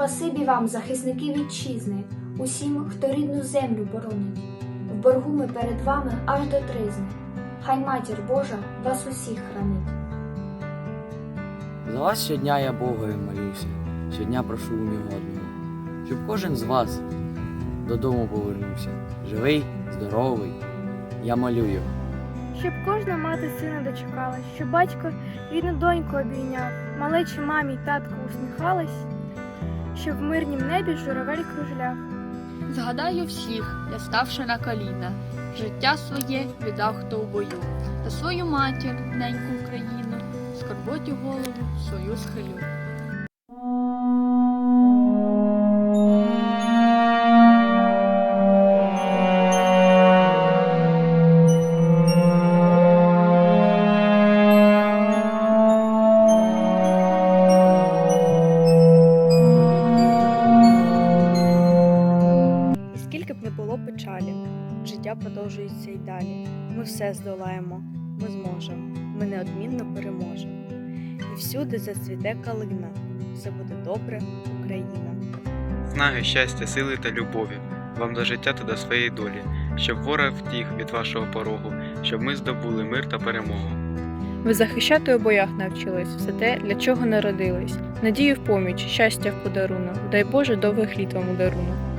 спасибі вам, захисники вітчизни, усім, хто рідну землю боронить. В боргу ми перед вами аж до тризни. Хай матір Божа вас усіх хранить. За вас щодня я Богові молюся, щодня прошу у нього одного, щоб кожен з вас додому повернувся. Живий, здоровий, я молю його. Щоб кожна мати сина дочекалась, щоб батько рідну доньку обійняв, малечі мамі й татку усміхалась, щоб в мирнім небі журавель кружляв. Згадаю всіх, я ставши на коліна, життя своє віддав хто в бою, та свою матір, неньку Україну, скорботі голову свою схилю. Не було печалі, життя продовжується й далі. Ми все здолаємо, ми зможемо, ми неодмінно переможемо. І всюди зацвіте калина, все буде добре, Україна. Снаги, щастя, сили та любові вам до життя та до своєї долі, щоб ворог втіх від вашого порогу, щоб ми здобули мир та перемогу. Ви захищати у боях навчились все те, для чого народились. Надію в поміч, щастя в подарунок. Дай Боже довгих літ вам у дарунок.